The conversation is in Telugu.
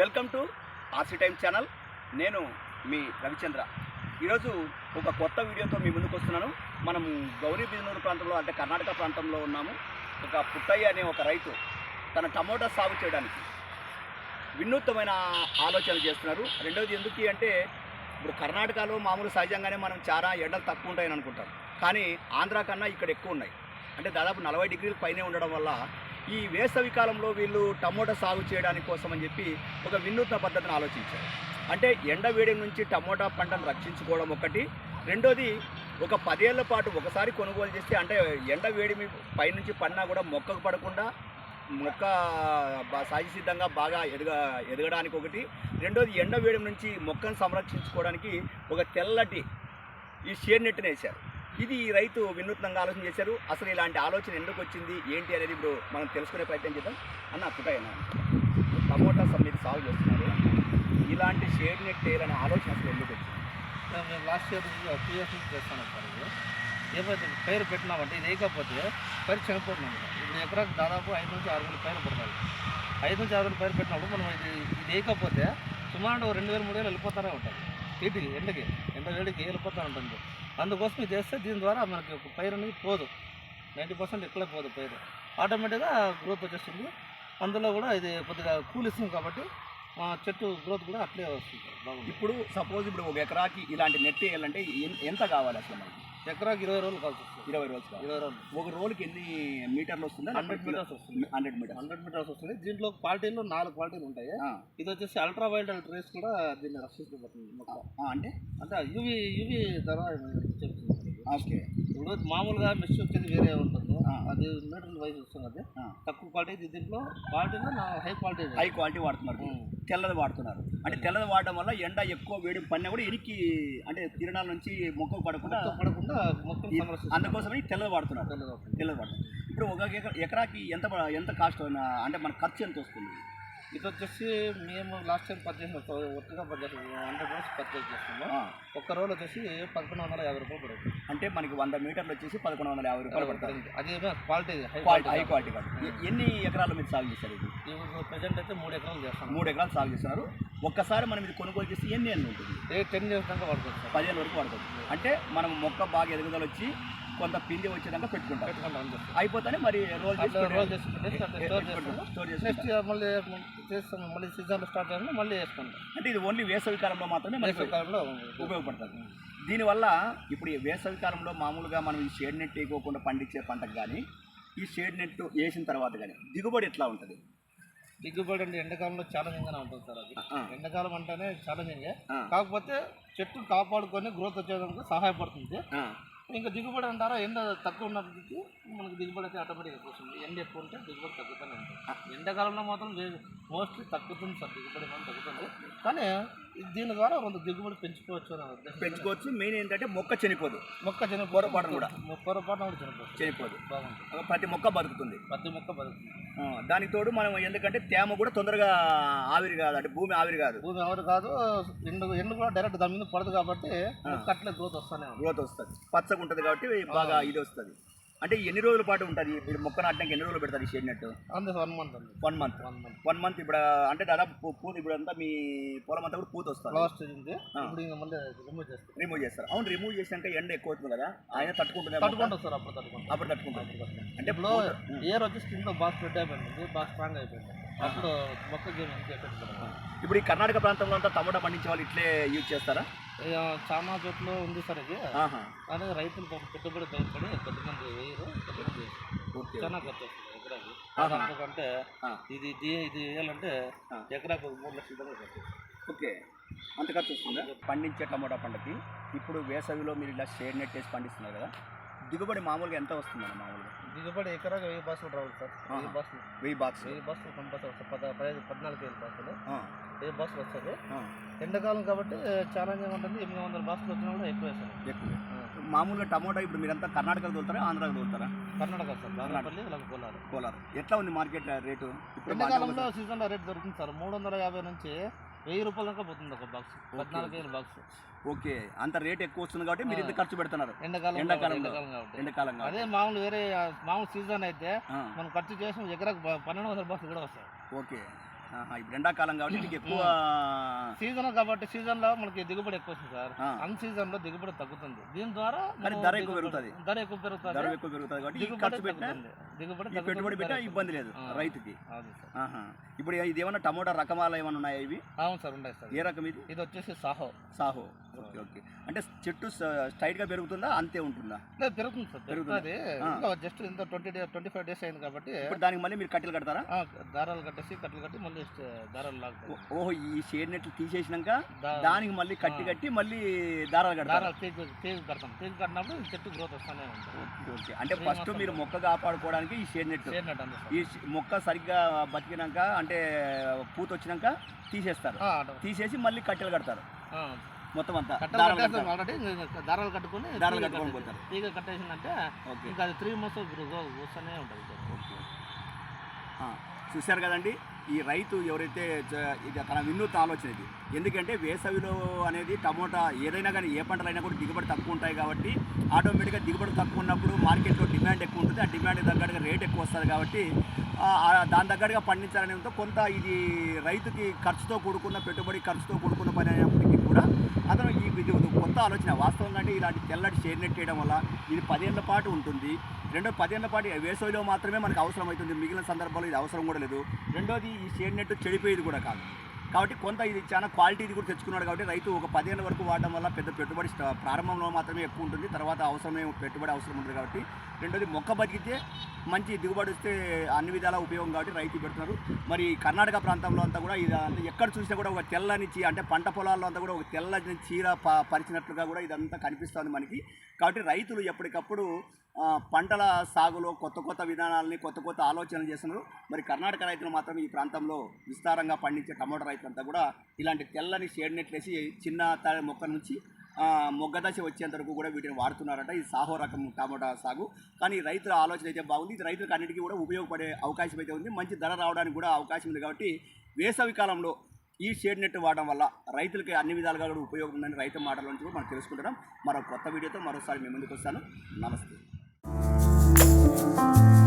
Welcome to RC time channel. నేను మీ రవిచంద్ర. ఈరోజు ఒక కొత్త వీడియోతో మీ ముందుకు వస్తున్నాను. మనం గౌరీ బిజనూరు ప్రాంతంలో అంటే కర్ణాటక ప్రాంతంలో ఉన్నాము. ఒక పుట్టయ్య అనే ఒక రైతు తన టమోటా సాగు చేయడానికి వినూత్నమైన ఆలోచన చేస్తున్నారు. రెండవది ఎందుకు అంటే ఇప్పుడు కర్ణాటకలో మామూలు సహజంగానే మనం చాలా ఎండలు తక్కువ ఉంటాయని అనుకుంటాం. కానీ ఆంధ్ర కన్నా ఇక్కడ ఎక్కువ ఉన్నాయి. అంటే దాదాపు నలభై డిగ్రీల పైనే ఉండడం వల్ల ఈ వేసవి కాలంలో వీళ్ళు టమోటా సాగు చేయడానికి కోసం అని చెప్పి ఒక వినూత్న పద్ధతిని ఆలోచించారు. అంటే ఎండ వేడి నుంచి టమోటా పంటను రక్షించుకోవడం ఒకటి. రెండోది ఒక పదేళ్ళ పాటు ఒకసారి కొనుగోలు చేస్తే అంటే ఎండ వేడి పైనుంచి పడినా కూడా మొక్కకు పడకుండా మొక్క బా- సహజసిద్ధంగా బాగా ఎదగ ఎదగడానికి ఒకటి. రెండోది ఎండ వేడి నుంచి మొక్కను సంరక్షించుకోవడానికి ఒక తెల్లటి ఈ షేడ్ నెట్ని వేశారు. ఇది రైతు వినూత్నంగా ఆలోచన చేశారు. అసలు ఇలాంటి ఆలోచన ఎందుకు వచ్చింది? ఏంటి అనేది ఇప్పుడు మనం తెలుసుకునే ప్రయత్నం చేద్దాం. అన్న పుట్టయ్యన టమోటా మీరు సాగు చేస్తున్నారు. ఇలాంటి షేడ్ నెట్ వేయాలనే ఆలోచన అసలు ఎందుకు వచ్చింది? మేము లాస్ట్ ఇయర్ టూ ఇయర్స్ నుంచి చేస్తాను సార్ ఏమైతే పైరు పెట్టినామంటే ఇది వేయకపోతే పైరు చనిపోతున్నాం ఇప్పుడు ఎకరాకు దాదాపు ఐదు నుంచి ఆరు వేలు పైరు పడతాయి. ఐదు నుంచి ఆరు వేలు పైరు పెట్టినప్పుడు మనం ఇది ఇది వేయకపోతే సుమారు రెండు వేలు మూడు వేలు వెళ్ళిపోతూనే ఉంటుంది వీటికి ఎండకి ఎండ వేడికి వెళ్ళిపోతూ ఉంటుంది. అందుకోసం ఇది వేస్తే దీని ద్వారా మనకి ఒక పైరు అనేది పోదు. నైంటీ పర్సెంట్ ఎక్కడే పోదు పైరు. ఆటోమేటిక్గా గ్రోత్ వచ్చేస్తుంది. అందులో కూడా ఇది కొద్దిగా కూల్ ఇస్తుంది కాబట్టి చెట్టు గ్రోత్ కూడా అట్లే వస్తుంది. ఇప్పుడు సపోజ్ ఇప్పుడు ఒక ఎకరాకి ఇలాంటి నెట్ వేయాలంటే ఎంత కావాలి అసలు మనకి? ఎకరాకి ఇరవై రోజులు వస్తుంది. ఇరవై రోజులు. ఇరవై రోజులు. ఒక రోజుకి ఎన్ని మీటర్లు వస్తుందా? హండ్రెడ్ మీటర్స్ వస్తుంది. Hundred metres. హండ్రెడ్ మీటర్స్ వస్తుంది. దీంట్లో క్వాలిటీలో నాలుగు క్వాలిటీలు ఉంటాయి. ఇది వచ్చేసి అల్ట్రా వైలెట్ రేస్ కూడా దీన్ని రక్షించబడుతుంది అంటే? అంటే యూవి యూవి ధర చెప్తుంది ఓకే. ఇప్పుడు మామూలుగా మెష్ వచ్చేది వేరే ఉంటుంది. అది మీటర్ వైజ్ వస్తుంది. తక్కువ క్వాలిటీ దీంట్లో. క్వాలిటీలో హై క్వాలిటీ హై క్వాలిటీ వాడుతున్నారు. తెల్లది వాడుతున్నారు. అంటే తెల్లది వాడడం వల్ల ఎండ ఎక్కువ వేడి పడినా కూడా ఇరికి అంటే కిరణాల నుంచి మొక్కకు పడకుండా పడకుండా అందుకోసమని తెల్లది వాడుతున్నారు. తెల్లది వాడుతున్నారు. ఇప్పుడు ఒక ఎకరా- ఎకరాకి ఎంత ఎంత కాస్ట్ అంటే మన ఖర్చు ఎంత వస్తుంది? ఇది వచ్చేసి మేము లాస్ట్ టైం పర్చేస్ ఒట్టుగా పర్చేస్ హండ్రెడ్ రూపీస్ పర్చేస్ చేస్తున్నాము. ఆ, ఒక్క రోజు వచ్చేసి పదకొండు వందల యాభై రూపాయలు పడుతుంది. అంటే మనకి వంద మీటర్లు వచ్చేసి పదకొండు వందల యాభై రూపాయలు పడతాయి అది క్వాలిటీ హై క్వాలిటీ ఎన్ని ఎకరాలు మీరు సాగు చేశారు ఇది? ప్రజెంట్ అయితే మూడు ఎకరాలు చేస్తాం. మూడు ఎకరాలు సాగు చేస్తున్నారు ఒక్కసారి మనం ఇది కొనుగోలు చేసి ఎన్ని ఎన్ని ఉంటుంది? టెన్ ఇయర్స్ దాకా పడుతుంది పదిహేను వరకు పడుతుంది. అంటే మనం మొక్క బాగా ఎదుగుదల వచ్చి కొంత పిండి వచ్చేదాకా పెట్టుకుంటాం. అయిపోతానే మరి రోల్ మళ్ళీ చేస్తాం మళ్ళీ సీజన్ స్టార్ట్ మళ్ళీ వేసుకుంటాం. అంటే ఇది ఓన్లీ వేసవి కాలంలో మాత్రమే మనకి వేసవికాలంలో ఉపయోగపడుతుంది. దీనివల్ల ఇప్పుడు ఈ వేసవి కాలంలో మామూలుగా మనం ఈ షేడ్ నెట్ వేయకోకుండా పండించే పంటకు కానీ ఈ షేడ్ నెట్ వేసిన తర్వాత కానీ దిగుబడి ఎట్లా ఉంటుంది? దిగుబడి అంటే ఎండాకాలంలో ఛాలెంజింగ్గానే ఉంటుంది సార్ అది. ఎండాకాలం అంటేనే ఛాలెంజింగ్. కాకపోతే చెట్టు కాపాడుకొని గ్రోత్ వచ్చేదానికి సహాయపడుతుంది. ఇంకా దిగుబడి అంటారా? ఎండ తక్కువ ఉన్నది మనకి దిగుబడి అయితే ఆటోమేటిక్గా వస్తుంది ఎండ ఎక్కువ ఉంటే దిగుబడి తగ్గుతూనే ఉంటుంది. ఎండాకాలంలో మాత్రం మోస్ట్లీ తగ్గుతుంది సార్ దిగుబడి మాత్రం తగ్గుతుంది. కానీ దీని ద్వారా కొంత దిగుబడి పెంచుకోవచ్చు అనే పెంచుకోవచ్చు. మెయిన్ ఏంటంటే మొక్క చనిపోదు. మొక్క చనిపోవడం పొరపాటున కూడా. పొరపాటున కూడా చనిపోతుంది చనిపోదు. బాగుంటుంది. ప్రతి మొక్క బతుకుతుంది. ప్రతి మొక్క బతుకుతుంది. దానికి తోడు మనం ఎందుకంటే తేమ కూడా తొందరగా ఆవిరి కాదు అంటే భూమి ఆవిరి కాదు. భూమి ఎవరు కాదు ఎండు ఎండు కూడా డైరెక్ట్ దాని మీద పడదు కాబట్టి మొక్క అట్లే గ్రోత్ వస్తానే గ్రోత్ వస్తుంది. పచ్చగా ఉంటుంది కాబట్టి బాగా ఇది వస్తుంది. అంటే ఎన్ని రోజుల పాటు ఉంటుంది? మీరు మొక్క నాటడానికి ఎన్ని రోజులు పెడతారు ఈ షేడ్ నెట్? అంతే వన్ మంత్ అండి one month one month one month ఇప్పుడు అంటే దాదాపు పూత ఇప్పుడు అంతా మీ పొలం అంతా కూడా పూత వస్తుంది. లాస్ట్ ఉంది. ఇప్పుడు ఇంకా మళ్ళీ రిమూవ్ చేస్తాం రిమూవ్ చేస్తారు. అవును రిమూవ్ చేసినాక ఎండ ఎక్కువ అవుతుంది కదా? ఆయన తట్టుకుంటుంది మొక్క? తట్టుకుంటాం సార్ అప్పుడు తట్టుకుంటాం అప్పుడు తట్టుకుంటుంది. అంటే ఇప్పుడు ఇయర్ వచ్చి స్కిన్ బాగా స్ప్రెడ్ అయిపోయింది. బాగా స్ట్రాంగ్ అయిపోయింది. అప్పుడు. ఇప్పుడు ఈ కర్ణాటక ప్రాంతంలో అంతా టమాటా పండించే వాళ్ళు ఇట్లే యూజ్ చేస్తారా? చాలా చోట్ల ఉంది సార్ ఇది. కానీ రైతులు పెట్టుబడి భయపడి కొద్దిమంది వేయరు కొద్దిమంది చాలా ఖర్చు వస్తుంది ఎకరాకి. ఇది ఇది వేయాలంటే. ఎకరాకు మూడు లక్షల దాకా ఓకే. అంత ఖర్చు వస్తుందా? పండించే టమోటా పంటకి ఇప్పుడు వేసవిలో మీరు ఇలా షేడ్ నెట్ వేసి పండిస్తున్నారు కదా దిగుబడి మామూలుగా ఎంత వస్తుందండి మామూలుగా? దిగుబడి ఎకరాకు వెయ్యి బాసులు రావాలి సార్. వెయ్యి. బాసులు వెయ్యి బాక్స్ వెయ్యి బాసులు కంపల్సరీ వస్తాయి పద పదహైదు పద్నాలుగు వేలు బాసులు వెయ్యి బాసులు వస్తుంది ఎండాకాలం కాబట్టి ఛాలెంజ్ ఉంటుంది. ఎనిమిది వందల బాసులు వచ్చినా కూడా ఎక్కువ వేస్తారు ఎక్కువ. మామూలుగా టమోటా ఇప్పుడు మీరంతా కర్ణాటకకు తోలుతారా ఆంధ్రాకి తోలుతారా? కర్ణాటక సార్. ఇలా కోలారు. కోలార్. ఎట్లా ఉంది మార్కెట్ రేటు? ఇప్పుడు ఎండాకాలంలో సీజన్లో రేట్ దొరుకుతుంది సార్. మూడు వందల యాభై నుంచి వెయ్యి రూపాయల దాకా పోతుంది ఒక బాక్స్ పద్నాలుగు వేలు బాక్స్ ఓకే. అంత రేట్ ఎక్కువ వస్తుంది కాబట్టి మీరు ఇంత ఖర్చు పెడుతున్నారు. ఎండాకాలం. ఎండాకాలం ఎండాకాలం. అదే మామూలు వేరే మామూలు సీజన్ అయితే మనం ఖర్చు చేసిన ఎకరాకు పన్నెండు వందల బాక్స్ కూడా వస్తాయి. ఓకే. ఇప్పుడు ఎండాకాలం కాబట్టి మీకు ఎక్కువ సీజన్ కాబట్టి సీజన్లో మనకి దిగుబడి ఎక్కువ వస్తుంది సార్. అన్ సీజన్లో దిగుబడి తగ్గుతుంది. దీని ద్వారా మరి ధర ఎక్కువ పెరుగుతుంది. ధర ఎక్కువ పెరుగుతుంది. ధర ఎక్కువ పెరుగుతుంది కాబట్టి ఖర్చు తగ్గుతుంది. దిగుబడి పెట్టుబడి పెట్టినా ఇబ్బంది లేదు. రైతుకి. ఇప్పుడు ఇది ఏమన్నా టమోటా రకమాలు ఏమైనా ఉన్నాయా ఇవి? అవును సార్ ఉన్నాయి సార్. ఏ రకం ఇది? ఇది వచ్చేసి సాహో. సాహో. Okay okay. అంటే చెట్టు స్ట్రైట్గా పెరుగుతుందా అంతే ఉంటుందా? లేదు పెరుగుతుంది సార్ పెరుగుతుంది. జస్ట్ ఇంత twenty day twenty five days అయింది కాబట్టి ఇప్పుడు దానికి మళ్ళీ మీరు కట్టెలు కడతారా? దారాలు కట్టేసి కట్టలు కట్టి మళ్ళీ దారాలు లాగుతాయి. ఓ- ఓహో ఈ షేడ్ నెట్లు తీసేసినాక దానికి మళ్ళీ కట్టి. కట్టి మళ్ళీ దారాలు కడతారు? దారాలు తీగ కడతాం. తీగ కట్టినప్పుడు చెట్టు గ్రోత్ వస్తూనే ఉంటుంది. ఓకే అంటే ఫస్ట్ మీరు. మొక్క కాపాడుకోవడానికి ఈ షేడ్ నెట్ చేయనట్టు అంతే ఈ మొక్క సరిగ్గా బతికినాక అంటే పూత వచ్చినాక తీసేస్తారు. తీసేసి మళ్ళీ కట్టెలు కడతారు. మొత్తం అంతా. ఆల్రెడీ దారాలు కట్టుకొని దారాలు కట్టుకొని పోతారు. తీగ కట్టేసిందంటే ఓకే. ఇంకా అది త్రీ మంత్స్ వస్తూనే ఉంటుంది చూశారు కదండి ఈ రైతు ఎవరైతే ఇది తన వినూత్న ఆలోచన ఇది. ఎందుకంటే వేసవిలో అనేది టమోటా ఏదైనా కానీ ఏ పంటలైనా కూడా దిగుబడి తక్కువ ఉంటాయి కాబట్టి ఆటోమేటిక్గా దిగుబడి తక్కువ ఉన్నప్పుడు మార్కెట్లో డిమాండ్ ఎక్కువ ఉంటుంది. ఆ డిమాండ్ తగ్గట్టుగా రేట్ ఎక్కువ వస్తుంది కాబట్టి దాని తగ్గట్టుగా పండించాలనేంతో కొంత ఇది రైతుకి ఖర్చుతో కూడుకున్న పెట్టుబడి ఖర్చుతో కూడుకున్న పని అతను ఈ ఇది కొత్త ఆలోచన. వాస్తవంగా అంటే ఇలాంటి తెల్లటి షేర్ నెట్ చేయడం వల్ల ఇది పదేళ్ళ పాటు ఉంటుంది. రెండో పదేళ్ళ పాటు వేసవిలో మాత్రమే మనకు అవసరం అవుతుంది మిగిలిన సందర్భాల్లో ఇది అవసరం కూడా లేదు. రెండోది ఈ షేర్ నెట్ చెడిపోయేది కూడా కాదు. కాబట్టి కొంత ఇది చాలా క్వాలిటీది కూడా తెచ్చుకున్నాడు కాబట్టి రైతు ఒక పదేళ్ళ వరకు వాడడం వల్ల పెద్ద పెట్టుబడి స్ట- ప్రారంభంలో మాత్రమే ఎక్కువ ఉంటుంది. తర్వాత అవసరమే పెట్టుబడి అవసరం ఉంటుంది కాబట్టి రెండోది మొక్క బతికితే మంచి దిగుబడి వస్తే అన్ని విధాల ఉపయోగం కాబట్టి రైతు పెడుతున్నారు. మరి కర్ణాటక ప్రాంతంలో అంతా కూడా ఇది ఎక్కడ చూసినా కూడా ఒక తెల్లని చీ అంటే పంట పొలాల్లో అంతా కూడా ఒక తెల్లని చీర ప పరిచినట్లుగా కూడా ఇదంతా కనిపిస్తుంది మనకి. కాబట్టి రైతులు ఎప్పటికప్పుడు పంటల సాగులో కొత్త కొత్త విధానాలని కొత్త కొత్త ఆలోచనలు చేస్తున్నారు. మరి కర్ణాటక రైతులు మాత్రం ఈ ప్రాంతంలో విస్తారంగా పండించే టమోటా రైతులంతా కూడా ఇలాంటి తెల్లని షేడ్ నెట్లేసి చిన్న త- మొక్క నుంచి మొగ్గదశ మొగ్గ దశ వచ్చేంత వరకు కూడా వీటిని వాడుతున్నారట. ఇది సాహో రకం టమోటా సాగు. కానీ రైతుల ఆలోచన అయితే బాగుంది. ఇది రైతులకు అన్నిటికీ కూడా ఉపయోగపడే అవకాశం అయితే ఉంది. మంచి ధర రావడానికి కూడా అవకాశం ఉంది కాబట్టి వేసవి కాలంలో ఈ షేడ్ నెట్ వాడడం వల్ల రైతులకి అన్ని విధాలుగా కూడా ఉపయోగం ఉందని రైతు మాటల నుంచి కూడా మనం తెలుసుకుంటున్నాం. మరో కొత్త వీడియోతో మరోసారి మీ ముందుకు వస్తాను. నమస్తే. Bye.